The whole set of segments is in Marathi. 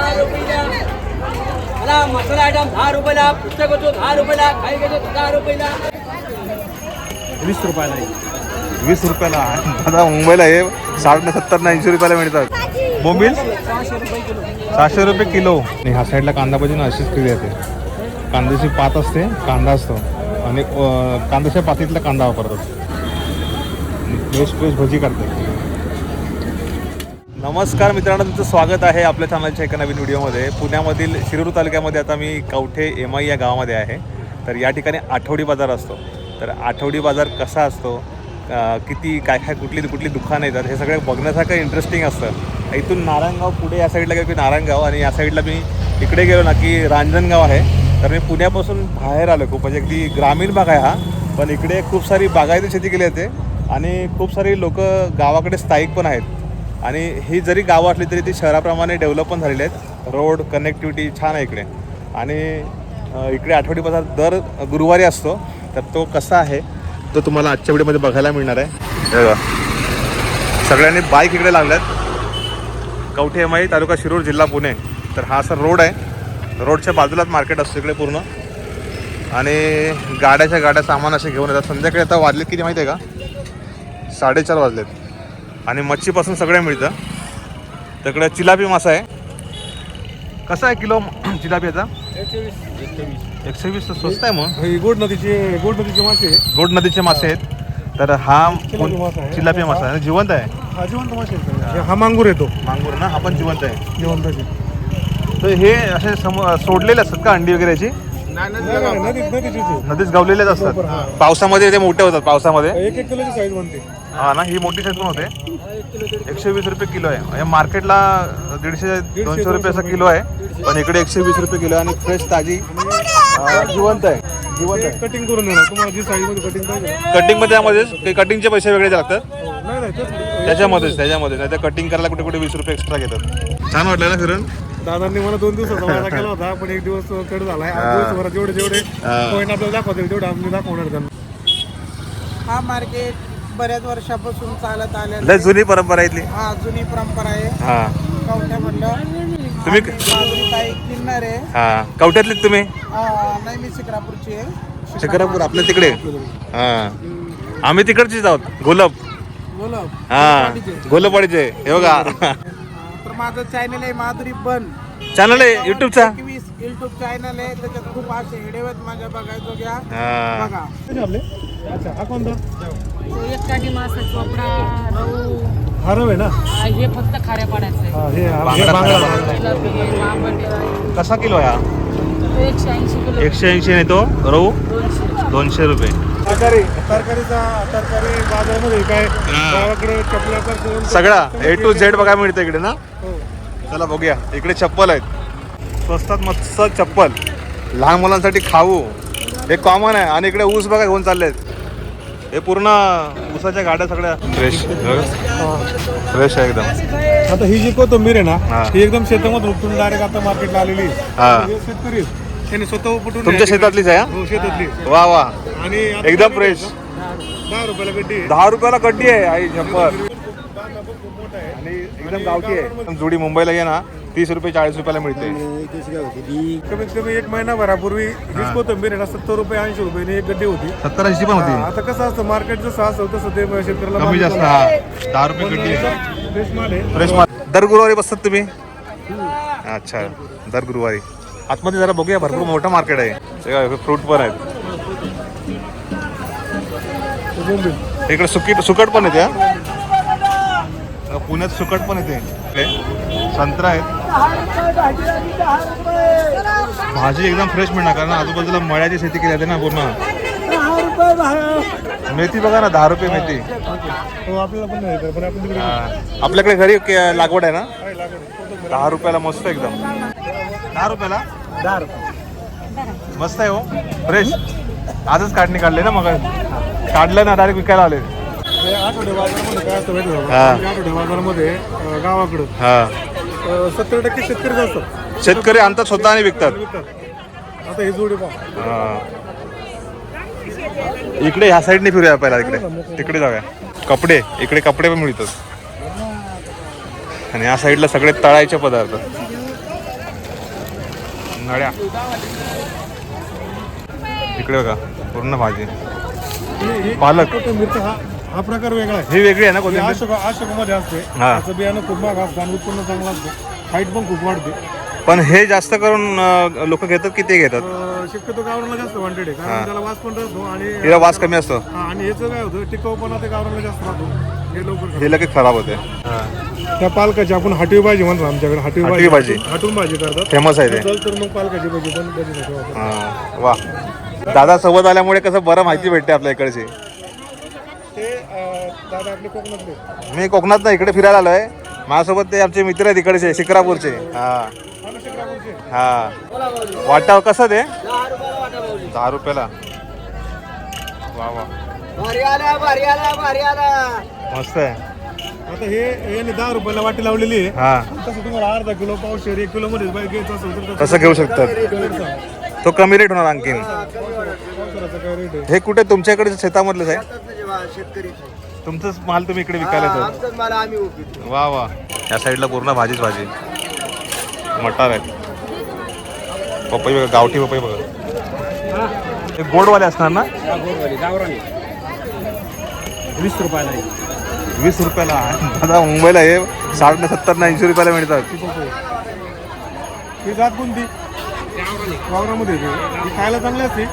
दहा रुपयाला मला मसाला आयटम दहा रुपयाला पुस्तक होतो दहा रुपयाला काही घेतो दहा रुपयाला. वीस रुपयाला. वीस रुपयाला. दादा मुंबईला हे साठ ने सत्तर ना ऐंशी रुपयाला मिळतात. बोंबील? सहाशे रुपये किलो. आणि ह्या साईडला कांदा भाजी ना अशीच केली जाते. कांद्याची पात असते कांदा असतो. आणि कांद्याच्या पातीतला कांदा वापरतात. फ्रेश फ्रेश भजी करतात. नमस्कार मित्रांनो तुमचं स्वागत आहे आपल्या चॅनलच्या एका नवीन व्हिडिओमध्ये. पुण्यामधील शिरूर तालुक्यामध्ये आता मी कवठे एम आय या गावामध्ये आहे. तर या ठिकाणी आठवडी बाजार असतो. तर आठवडी बाजार कसा असतो? किती काय काय कुठली कुठली दुकानं येतात? हे सगळं बघण्यासारखं इंटरेस्टिंग असतं. इथून नारायणगाव पुढे या साईडला गेलो की नारायणगाव आणि या साईडला मी इकडे गेलो ना की रांजणगाव आहे. तर मी पुण्यापासून बाहेर आलो खूप. म्हणजे अगदी ग्रामीण भाग आहे हा. पण इकडे खूप सारी बागायती शेती केली जाते. आणि खूप सारी लोक गावाकडे स्थायिक पण आहेत. आणि ही जरी गावं असली तरी ती शहराप्रमाणे डेव्हलप पण झालेली आहेत. रोड कनेक्टिव्हिटी छान आहे इकडे. आणि इकडे आठवडी बाजार दर गुरुवारी असतो तर तो कसा आहे तो तुम्हाला आजच्या व्हिडिओमध्ये बघायला मिळणार आहे. सगळ्यांनी बाईक इकडे लागल्यात. कवठे एमाई तालुका शिरूर जिल्हा पुणे. तर हा असा रोड आहे. रोडच्या बाजूलाच मार्केट असतो इकडे पूर्ण. आणि गाड्याच्या गाड्या सामान असे घेऊन येतात. संध्याकाळी आता वाजलेत किती माहिती आहे का? साडेचार वाजलेत. आणि मच्छीपासून सगळं मिळतं. तिकडे चिलापी मासा आहे. कसा आहे किलो चिलापी याचा? एकशे वीस तर स्वस्त आहे मग. गोड नदीचे गोड नदीचे मासे. गोड नदीचे मासे आहेत. तर हा चिलापी मासा आहे. जिवंत आहे. हा जिवंत मासे. हे मांगूर येतो. मांगूर ना? हा पण जिवंत आहे. जिवंताचे तर हे असे सम सोडलेले असतात का अंडी वगैरेची? नदीचे गावलेलेच असतात. पावसामध्ये ते मोठे होतात पावसामध्ये. एक एक किलोची साईज बनते. हा ना ही मोठी साईज पण होते. एकशे वीस रुपये किलो आहे. म्हणजे मार्केटला दीडशे दोनशे रुपये असा किलो आहे. पण इकडे एकशे वीस रुपये किलो आहे आणि फ्रेश ताजी जिवंत आहे. जिवंत आहे. कटिंग करून देणार. तुम्हाला जी साईजमध्ये कटिंग पाहिजे. कटिंगमध्ये त्यामध्येच काही कटिंगचे पैसे वेगळे लागतात. हो, नाही नाही तेच त्याच्यामध्येच त्याच्यामध्ये नाही तर कटिंग करायला कुठे कुठे वीस रुपये एक्स्ट्रा घेतात. छान वाटलं ना फिरून दादांनी मला दोन दिवसाचा वादा केला होता पण एक दिवस कट झाला हा. जेवढे जेवढे. पॉईंट आपल्याला दाखवतील तेवढे आम्ही दाखवणार त्यांना. हा मार्केट. बऱ्याच वर्षापासून चालत आलेला लय जुनी परंपरा आहे इथली. हा जुनी परंपरा आहे. हा. तुम्ही- आम्ही माधुरी ताई किन्नर आहे. हा. तुम्ही? हा, नाही मी शिक्रापूरची आहे. शिकारापूर आपल्या तिकडे? हा. आम्ही तिकडचीच आहोत. गोलब बोलो हा. गोलपाडीचे. हे बघा. तर माझं चॅनल आहे माधुरी बन. चॅनल आहे युट्यूबचा युट्यूब चॅनल आहे त्याच्यात खूप असे व्हिडिओ आहेत माझ्या बघायचो घ्या. हा. बघा. आपले अच्छा हा कोणता? एक काठी मासा चोपडा रहू. हरव आहे ना? हे फक्त खाऱ्या पाण्याचं आहे. हा हे हे बांगडा, बांगडा. कसा किलो आहे हा? तो एकशे ऐंशी किलो. एकशे ऐंशी नाही तो? रहू दोनशे. दोनशे रुपये. तरकारी तरकारीचा तरकारी बाजारामध्ये काय गावाकडे चपला सगळा ए टू झेड बघा मिळतं इकडे ना? हो. चला बघूया. इकडे चप्पल आहेत. स्वस्तात मस्त चप्पल. लहान मुलांसाठी खाऊ. हे कॉमन आहे. आणि इकडे ऊस बघा घेऊन चाललेत. हे पूर्ण ऊसाच्या गाड्या सगळ्या. फ्रेश फ्रेश आहे एकदम. आता ही जी कोथंबीर आहे हा. ना ही. एकदम शेतामधून उपटून डायरेक्ट आता मार्केटला आलेली आहे. हा. हे शेतकरी आहेत. त्यांनी स्वतः उपटून तुमच्या शेतातलीच आहे हा? हो शेतातली. वा वा. आणि आता एकदम काय फ्रेश दहा रुपयाला गड्डी आहे. दहा रुपयाला कड्डी आहे आई खूप मोठा आहे. आणि एकदम गावठी आहे. जुडी मुंबईला घे ना. तीस रुपये चाळीस रुपयाला मिळते. कमीत कमी एक महिनाभरापूर्वी हीच कोथंबीर आहे ना सत्तर रुपये ऐंशी रुपये एक गड्डी होती. सत्तर ऐंशी पण हा, होती आता कसं असतं मार्केट जसं असं तसं ते शेतकऱ्याला कमी जास्त हा. दहा रुपये आहे फ्रेश माल आहे. फ्रेश माल. दर गुरुवारी बसतात तुम्ही? अच्छा दर गुरुवारी. आतमध्ये जरा बघूया भरपूर मोठं मार्केट आहे. फ्रूट पण आहेत. बोंबील. इकडे सुकी सुकट पण येते हा? पुण्यात सुकट पण येते इकडे संत्रा आहेत. भाजी एकदम फ्रेश मिळणार कारण आजूबाजूला मळ्याची शेती केली जाते ना पूर्ण. मेथी बघा ना दहा रुपये मेथी. आपल्याकडे घरी लागवड आहे ना? दहा रुपयाला मस्त एकदम. दहा रुपयाला? मस्त आहे हो. फ्रेश आजच काढणी काढली ना मग. काढलं ना डायरेक्ट विकायला आले. आठवडे बाजारामध्ये काय असतं. आठवडे बाजारामध्ये गावाकडं. सत्तर टक्के शेतकरीच असतात शेतकरी आणतात स्वतः आणि विकतात. विकतात. आता ही जोडी पहा हा. इकडे ह्या साईडने फिरूया पहिला इकडे. तिकडे जाऊया. कपडे. इकडे कपडे पण मिळतात. आणि या साईडला सगळे तळायचे पदार्थ. नळ्या. इकडे बघा. पूर्ण भाजी. हे- हे पालक. कोथिंबीरचा हा. हा प्रकार वेगळा आहे. ही वेगळी आहे ना कोथिंबीर अशोक अशोकमध्ये असते. हा. त्याचं बियाणं खूप महाग असतं. आणि उत्पन्न चांगलं असतं. हाईट पण खूप वाढते. पण हे जास्त करून लोक घेतात की ते घेतात? अं, शक्यतो गावराला जास्त वांटेड आहे. कारण त्याला वास पण राहतो आणि हिला वास कमी असतो. हा, आणि याचं काय होतं? टिकाऊपणा ते गावराला जास्त राहतो. हे लवकर हे लगेच खराब होते. त्या पालकाची आपण हाटवी भाजी म्हणतो आमच्याकडे. हाटवी हाटवी भाजी. हाटून भाजी करतात. फेमस आहे ते. चल तर मग पालकाची भाजी पण. हा, वा. दादा सोबत आल्यामुळे कसं बरं माहिती भेटते आपल्या इकडची. दादा आपले कोकणातले. मी कोकणात ना इकडे फिरायला आलोय. माझ्यासोबत ते आमचे मित्र आहेत इकडचे शिक्रापूरचे हा. हा. हा. वाटा कसं ते? दहा रुपयाला. वा वा. मस्त आहे. आता हे याने दहा रुपयाला वाटी लावलेली आहे. हा. तसं तुम्हाला अर्धा किलो पावशेर एक किलो मध्ये बाई घ्यायचं असेल तर तसं. घेऊ शकतात. तो कमी रेट होणार आणखीन. पावसाळ्याचा काय रेट आहे? हे कुठे? तुमच्याकडे शेतामधलेच आहे? शेतकरी तुमचंच माल तुम्ही इकडे विकायला येतो आमचं मला आम्ही उभी वा वा. या साईडला पूर्ण भाजीच भाजी. मटार आहे पपई बघा गावठी पपई बघा. हे गोडवाले असणार ना? वीस रुपयाला आहे. वीस रुपयाला. दादा मुंबईला हे साठ ने सत्तर ने ऐंशी रुपयाला मिळतात. ही जात कोणती? वावरामध्ये आहे ती. खायला चांगली असते.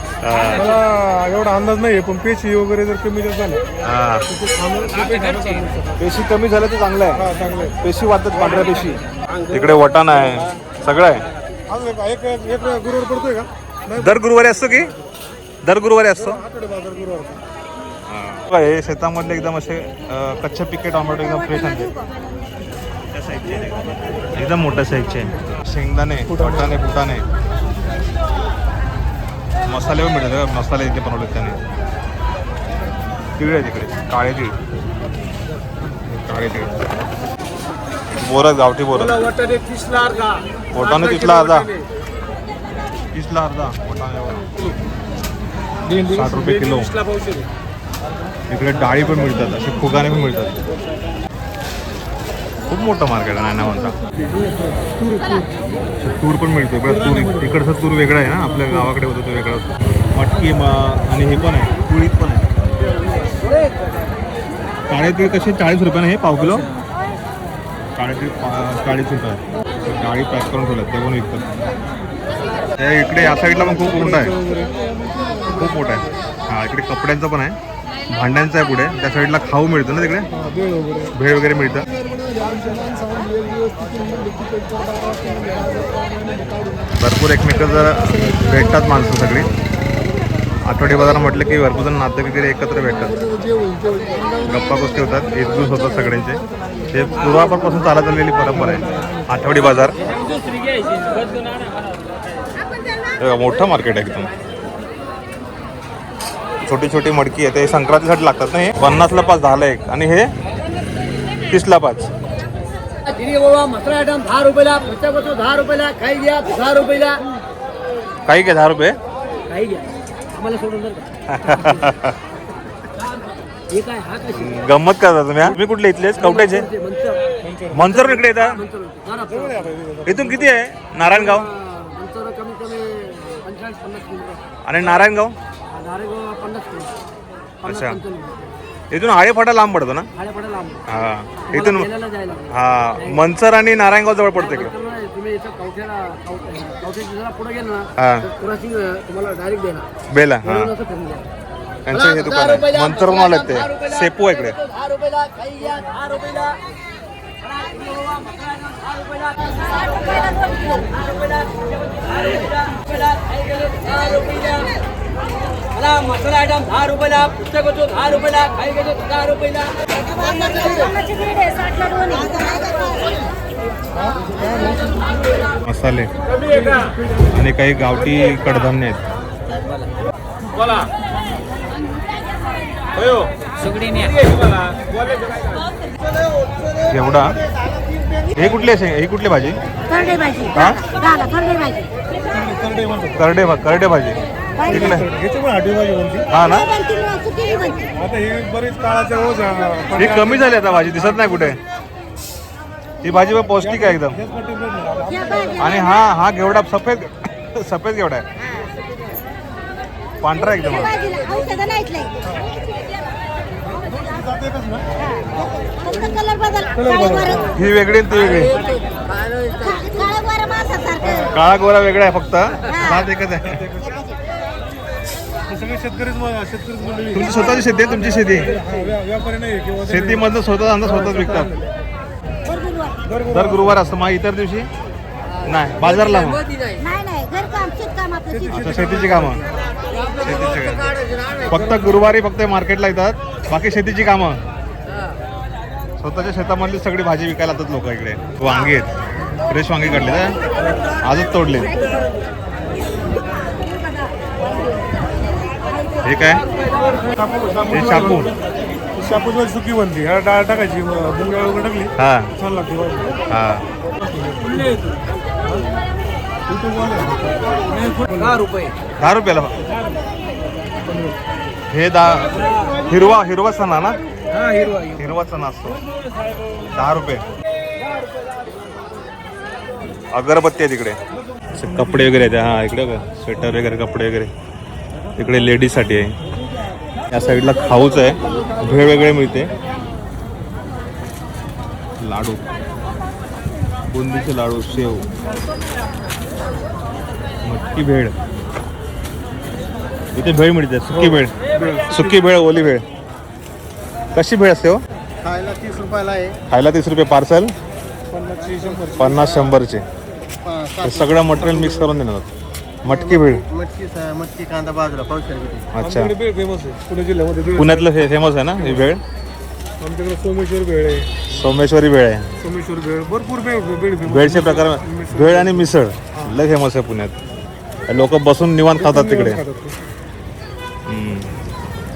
मला एवढा अंदाज नाही पण पेशी वगैरे जर कमी जर झालं हा. तर ते खाणं- ते ते खाणं चांगलं असतं. पेशी कमी झालं तर चांगलं आहे. हा चांगलं आहे. पेशी वाटतात पांढऱ्या पेशी. इकडे वटाणा आहे. सगळं आहे. अजून एक एक एक गुरुवार पडतोय का? नाही. दर गुरुवारी असतो की? दर गुरुवारी असतो? आठवडे बाजार गुरुवार बघा, हे शेतामधले एकदम असे अ, कच्चे पिके टोमॅटो एकदम फ्रेश आहे. एकदम मोठ्या साईजचे. आहे. शेंगदाणे फुटाणे फुटाणे. मसाले पण मिळतात मसाले इथे बनवले त्याने. तिळ आहे तिकडे काळे तीळ. काळे तीळ. बोरं गावठी बोरं. बोटाने तिथला अर्धा. तीसला अर्धा बोटाने साठ रुपये किलो. इकडे डाळी पण मिळतात असे फुगाने पण मिळतात. खूप मोठं मार्केट आहे नानावंता तूर पण मिळतो इकडे तूर इकडचा तूर वेगळा आहे ना? आपल्या गावाकडे होतं तो वेगळा असतो मटकी आणि हे पण आहे. कुळीत पण आहे. काळे तीळ कसे? चाळीस रुपयाने हे पाव किलो. काळे तीळ चाळीस रुपये. डाळी पॅक करून ठेवल्यात ते पण विकतात इकडे या साईडला पण खूप मोठा आहे. खूप मोठं आहे. हा इकडे कपड्यांचा पण आहे. भांड्यांचं आहे पुढे. त्या साईडला खाऊ मिळतं ना तिकडे? भेळ वगैरे मिळतं. भरपूर एकमेकाचं भेटतात माणसं सगळी. आठवडी बाजार म्हटलं की भरपूर जण नातं वगैरे एकत्र भेटतात. गप्पा गोष्टी होतात एकजूस होतात सगळ्यांचे. हे पूर्वापासून चालत आलेली परंपरा आहे. आठवडी बाजार. मोठं मार्केट आहे एकदम. छोटी छोटी मडकी आहे. ते संक्रांतीसाठी लागतात ना हे? पन्नासला पाच दहाला एक. आणि हे तीसला पाच. काही काय दहा रुपये? आम्हाला सोडून का हे काय हा गंमत करता तुम्ही हा? तुम्ही कुठले इथलेच? कवट्याचे मंचर इकडे येतात मंचर. इथून किती आहे? नारायणगाव? मंचर कमीत कमी पंचेचाळीस पन्नास किलोमीटर. आणि नारायणगाव? नारेगाव पन्नास अच्छा. पंचावन्न इथून आळेफाटा लांब पडतो ना? लांब. हा. तुम्हाला इथून गेल्याला जायला लागेल. हा. मनसर आणि नारायणगाव जवळ पडते इकडे. नाही, तुम्ही इथं कवठ्याला कवठ्या कवठ्याची जरा पुढे गेलं ना हा. तर कुराशी तुम्हाला डायरेक्ट देणार बेला हा. म्हणून असं फिरून द्या. त्यांचं हे दुकान आहे. मंचरहून आलेत ते. सेपू आहे इकडे. मला मसाला आयटम दहा रुपयाला पुस्तक होतो दहा रुपयाला काही गेले दहा रुपयाला. मसाले आणि काही गावठी कडधान्य आहेत. एवढा? हे कुठली असे? ही कुठली भाजी? करडे भाजी. हा? करडे भाजी. करडे म्हणतात पण म्हणते हा ना आता ही बरीच काळाच्या ओझ आहे. ही कमी झाली आता भाजी दिसत नाही कुठे ही भाजी पण पौष्टिक आहे एकदम आणि हा हा घेवडा सफेद सफेद केवढा आहे पांढरा एकदम. हा. फक्त कलर बदल काळं गोरं- ही वेगळी ती वेगळी काळं गोरं मांसासारखं. काळा गोरा वेगळा आहे फक्त एकच आहे हे सगळे शेतकरीच म- शेतकरीच मंडळी. तुमची स्वतःची शेती आहे तुमची शेती आहे. हा, व्या- व्यापारी नाही किंवा ते- शेतीमधनं स्वतः आणता स्वतःच विकतात. दर गुरुवार असतं मग इतर दिवशी? नाही बाजारला मग? नाही नाही घरकाम शेतकाम आपलं शेती अच्छा शेतीची कामं. शेतीची कामं. फक्त गुरुवारी फक्त मार्केटला येतात बाकी शेतीची कामं. स्वतःच्या शेतामधली सगळी भाजी विकायला येतात लोक इकडे. वांगी आहेत. फ्रेश वांगी काढले आजच तोडले हे काय? हे शापू. शापूची सुकी बनते ह्या डाळ टाकायची मुंग्या वगैरे टाकली. हा. छान लागते. हा. दहा रुपये. दहा रुपयाला हे दा हिरवा हिरवा चणा ना? हा हिरवा हिरवा. चणा असतो. दहा रुपये. अगरबत्ती आहे तिकडे असे कपडे वगैरे आहेत. हा इकडे बघा. स्वेटर वगैरे कपडे वगैरे. इकडे लेडीजसाठी आहे. या साईडला खाऊच आहे. भेळ वेगळे मिळते. लाडू. बुंदीचे लाडू शेव. मटकी भेळ. इथे भेळ मिळते सुकी भेळ. सुकी भेळ ओली भेळ. कशी भेळ असते हो? खायला तीस रुपयाला आहे. खायला तीस रुपये पार्सल? पन्नास शंभरचे. सगळं मटेरियल मिक्स करून देणार. मटकी भेळ मटकी मटकी कांदा बाजूला पावशेर किती अच्छा. आमच्याकडे फेमस आहे. पुणे जिल्ह्यामध्ये भेळ पुण्यातलं फे फेमस आहे ना ही भेळ? आमच्याकडे सोमेश्वर भेळ आहे. सोमेश्वरी भेळ आहे. सोमेश्वर भरपूर भेळचे प्रकार भेळ आणि मिसळ लय फेमस आहे पुण्यात. लोक बसून निवांत खातात तिकडे. हम्म.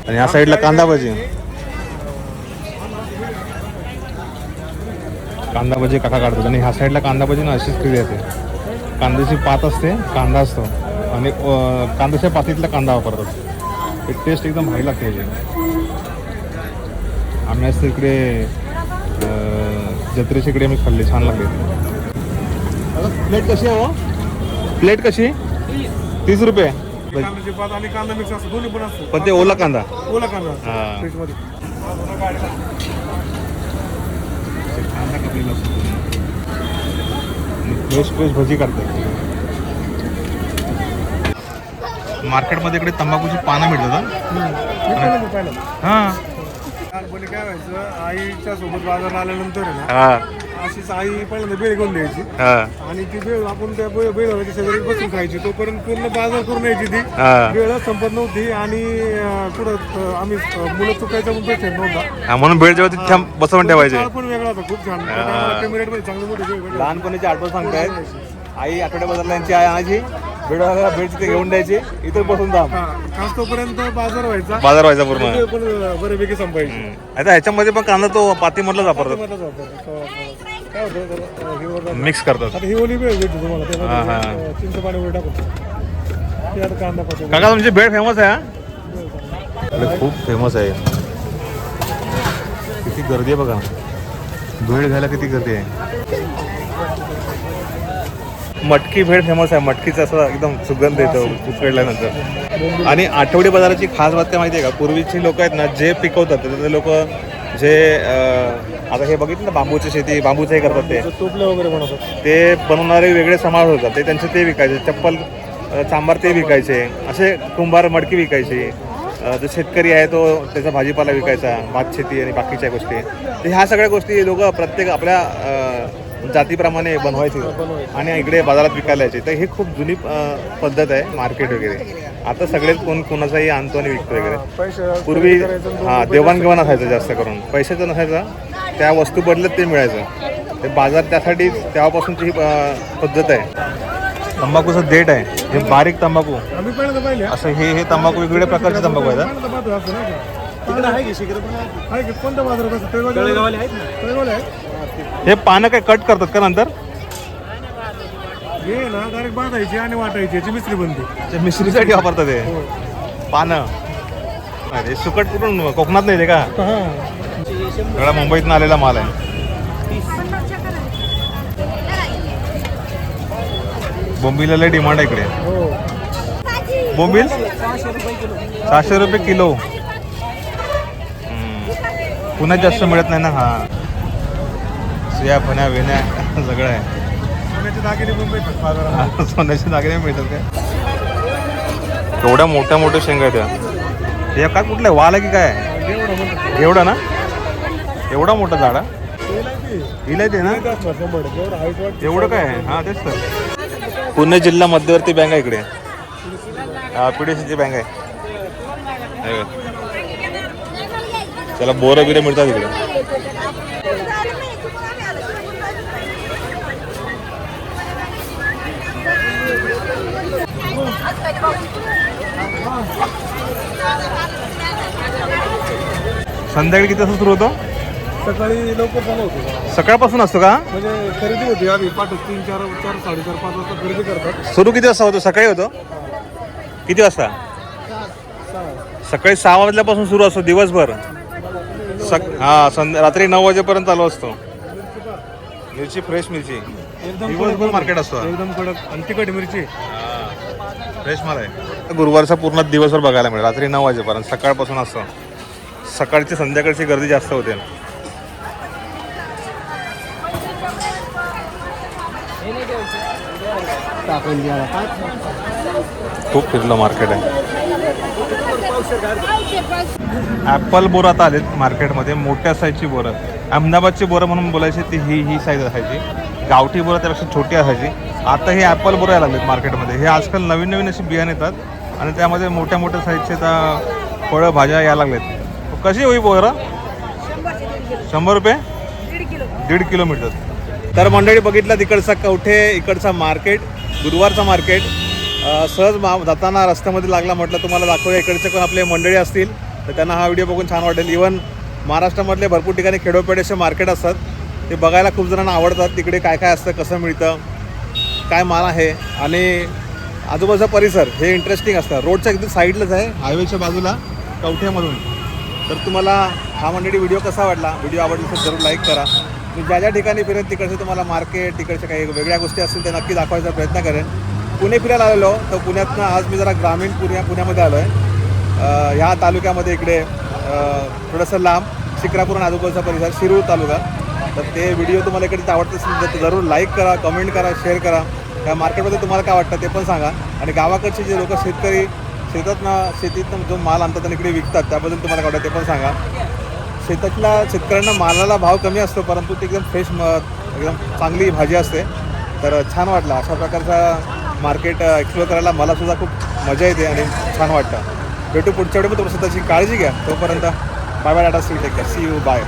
आणि ह्या साईडला कांदा भाजी. कांदा भजी काका काढतात? आणि ह्या साईडला कांदा भजी ना अशीच केली जाते कांद्याची पात असते कांदा असतो. आणि कांद्याच्या पातीतला कांदा वापरतात. ते टेस्ट एकदम भारी लागते याची. आम्ही असं इकडे जत्रेच्या इकडे मी खाल्ले छान लागले. प्लेट कशी आहे हो? प्लेट कशी? तीस रुपये. कांद्याची पात आणि कांदा मिक्स असतो दोन्ही पण असतो. पण ते ओला कांदा. ओला कांदा हा. फ्रीजमध्ये फ्रेश फ्रेश भजी काढतात मार्केटमध्ये इकडे तंबाखूची पानं मिळतात हा? काय व्हायचं? आईच्या सोबत बाजारला आल्यानंतर आहे अशीच आई पहिल्यांदा बेळ घेऊन द्यायची. हा. आणि ती बेळ आपण त्या बेळ बेळवाल्याच्या शेजारी बसून खायची. तोपर्यंत पूर्ण बाजार करून यायची ती. हा. वेळ संपत नव्हती आणि अं, कुठं अं, आम्ही अं, मुलं चुकायचा पण पेशंट नव्हता. हा, म्हणून भेळ जेव्हा तिथे बसवून ठेवायचे. काळ पण वेगळा होता खूप छान. कमी रेटमध्ये चांगली मोठी बेळ. लहानपणीची आठवण सांगतायत. आई आठवड्या बाजारला यांची आई आणायची. भेळ भेळ तिथे घेऊन द्यायची. इथे बसून जा हा, खास तोपर्यंत बाजार व्हायचा. बाजार व्हायचा पूर्ण. वेळ पण बऱ्यापैकी संपायची. आता ह्याच्यामध्ये पण कांदा तो पातीमधलाच वापरतात. मधलाच वापर. हो, हो. काय होतं त्याला, अं, हे वरनं- मिक्स करतात. आता ही ओली वेळ भेटते तुम्हाला. हा, हा. त्यामध्ये अं, चिंच पाणी वगैरे टाकून. ते आता कांदा पातो काका तुमची भेळ फेमस आहे हा? अरे, खूप फेमस आहे. किती गर्दी आहे बघा. भेळ घ्यायला किती गर्दी आहे. मटकी भेळ फेमस आहे. मटकीचा असं एकदम सुगंध येतो उकळल्यानंतर आणि आठवडी बाजाराची खास बात काय माहिती आहे का? पूर्वीची लोक आहेत ना जे पिकवतात ते लोक जे आता हे बघितलं ना बांबूची शेती बांबूचं हे करतात ते. टोपल्या वगैरे बनवतात. ते बनवणारे वेगळे समाज होतात. ते त्यांचे ते विकायचे. चप्पल अ, चांबार ते विकायचे. असे कुंभार मडकी विकायचे. जो शेतकरी आहे तो त्याचा भाजीपाला विकायचा भात शेती आणि बाकीच्या गोष्टी. तर ह्या सगळ्या गोष्टी लोक प्रत्येक आपल्या जातीप्रमाणे बनवायचे. आणि इकडे बाजारात विकायला यायचे. तर हे खूप जुनी पद्धत आहे मार्केट वगैरे. आता सगळेच कोण कोणाचाही आणतो आणि विकतो वगैरे. पैसे पूर्वी हा देवाणघेवाण असायचं जास्त करून. पैशाचं नसायचं. त्या वस्तू बदलत ते मिळायचं. ते बाजार त्यासाठी तेव्हापासूनची ही पद्धत आहे. तंबाखूचं देठ आहे. हे बारीक तंबाखू. असं हे हे तंबाखू वेगवेगळ्या प्रकारचे तंबाखू आहेत कोणत्या बाजारात हे पानं काय कट करतात का नंतर? हे ना डायरेक्ट बांधायची आणि वाटायची याची मिस्त्री बनते. ते मिश्रीसाठी वापरतात हे. पानं. अरे सुकट कुठून कोकणात नाही ते का सगळा मुंबईतनं आलेला माल आहे. बोंबीला लय डिमांड आहे इकडे. हो. बोंबील? सहाशे रुपये किलो. हम्म. पुण्यात जास्त मिळत नाही ना? हा. सुया फण्या वेण्या सगळं आहे. सोन्याचे दागिने पण भेटतात बाजारात. सोन्याचे दागिने मिळतात काय? एवढ्या मोठ्या मोठ्या शेंगा आहेत त्या. हे काय कुठलं आहे? वाल आहे की काय? एवढं म्हणतात एवढा ना? एवढा मोठा झाड आहे? ना. एवढं काय? आहे? हा तेच तर. पुणे जिल्हा मध्यवर्ती बँक आहे इकडे. हा पीडीसीची बँक आहे. त्याला बोरं बिरं मिळतात इकडे. संध्याकाळी किती वाजता सुरू होतो? सकाळी लवकर चालू होतो. सकाळपासून असतो का? म्हणजे खरेदी होती आम्ही. पाठ तीन चार चार साडेचार पाच वाजता खरेदी करतात. सुरू किती वाजता होतो? सकाळी होतो? किती वाजता? सकाळी सहा वाजल्यापासून सुरू असतो दिवसभर. सक हा संध्या रात्री नऊ वाजेपर्यंत चालू असतो. मिरची फ्रेश मिरची. दिवसभर मार्केट असतो. एकदम कडक. आणि तिखट मिरची. फ्रेश माल आहे. गुरुवारचा पूर्ण दिवसभर बघायला मिळेल. रात्री नऊ वाजेपर्यंत. सकाळपासून असतो. सकाळची संध्याकाळची गर्दी जास्त होते खूप फिरलं मार्केट आहे. ॲपल बोरं आता आलेत मार्केटमध्ये मोठ्या साईजची बोरं. अहमदाबादची बोरं म्हणून बोलायची ती ही ही साईज असायची. गावठी बोरं त्यापेक्षा छोटी असायची. आता हे ॲपल बोरं यायला लागलेत मार्केटमध्ये. हे आजकाल नवीन नवीन अशी बियाणे येतात आणि त्यामध्ये मोठ्या मोठ्या साईजचे आता फळं भाज्या यायला लागलेत. कशी होई बोरं शंभर रुपये? दीड किलो. मिळतात तर मंडळी बघितलं तिकडचा कवठे इकडचा मार्केट गुरुवारचा मार्केट. सहज मा जाताना रस्त्यामध्ये लागला म्हटलं तुम्हाला दाखवूया. इकडचे कोण आपले मंडळी असतील तर त्यांना हा व्हिडिओ बघून छान वाटेल. इवन महाराष्ट्रामधले भरपूर ठिकाणी खेडोपेडे असे मार्केट असतात. ते बघायला खूप जणांना आवडतात. तिकडे काय काय असतं कसं मिळतं काय माल आहे. आणि आजूबाजूचा परिसर हे इंटरेस्टिंग असतं. रोडच्या अगदी साईडलाच आहे हायवेच्या बाजूला कवठ्यामधून तर तुम्हाला हा मंडळी व्हिडिओ कसा वाटला? व्हिडिओ आवडला तर जरूर लाईक करा. मी ज्या ज्या ठिकाणी फिरेन तिकडचे तुम्हाला मार्केट तिकडच्या काही वेगळ्या गोष्टी असतील त्या नक्की दाखवायचा प्रयत्न करेन. पुणे फिरायला आलेलो तर पुण्यातनं आज मी जरा ग्रामीण पुण्या पुण्यामध्ये आलो आहे ह्या तालुक्यामध्ये इकडे थोडंसं लांब शिक्रापूर आणि आजूबाजूचा परिसर शिरूर तालुका. तर ते व्हिडिओ तुम्हाला इकडे आवडत असेल तर जरूर लाईक करा कमेंट करा शेअर करा. या मार्केटमध्ये तुम्हाला काय वाटतं ते पण सांगा. आणि गावाकडचे जे लोक शेतकरी शेतातनं शेतीतनं जो माल आणतात आणि इकडे विकतात त्याबद्दल तुम्हाला काय वाटतं ते पण सांगा. शेतातल्या शेतकऱ्यांना मालाला भाव कमी असतो परंतु ते एकदम फ्रेश एकदम चांगली भाजी असते. तर छान वाटलं. अशा प्रकारचा मार्केट एक्सप्लोर करायला मला सुद्धा खूप मजा येते आणि छान वाटतं. भेटू पुढच्या वेळी. मग तुम्ही स्वतःची काळजी घ्या. तोपर्यंत bye bye Tata see take see you bye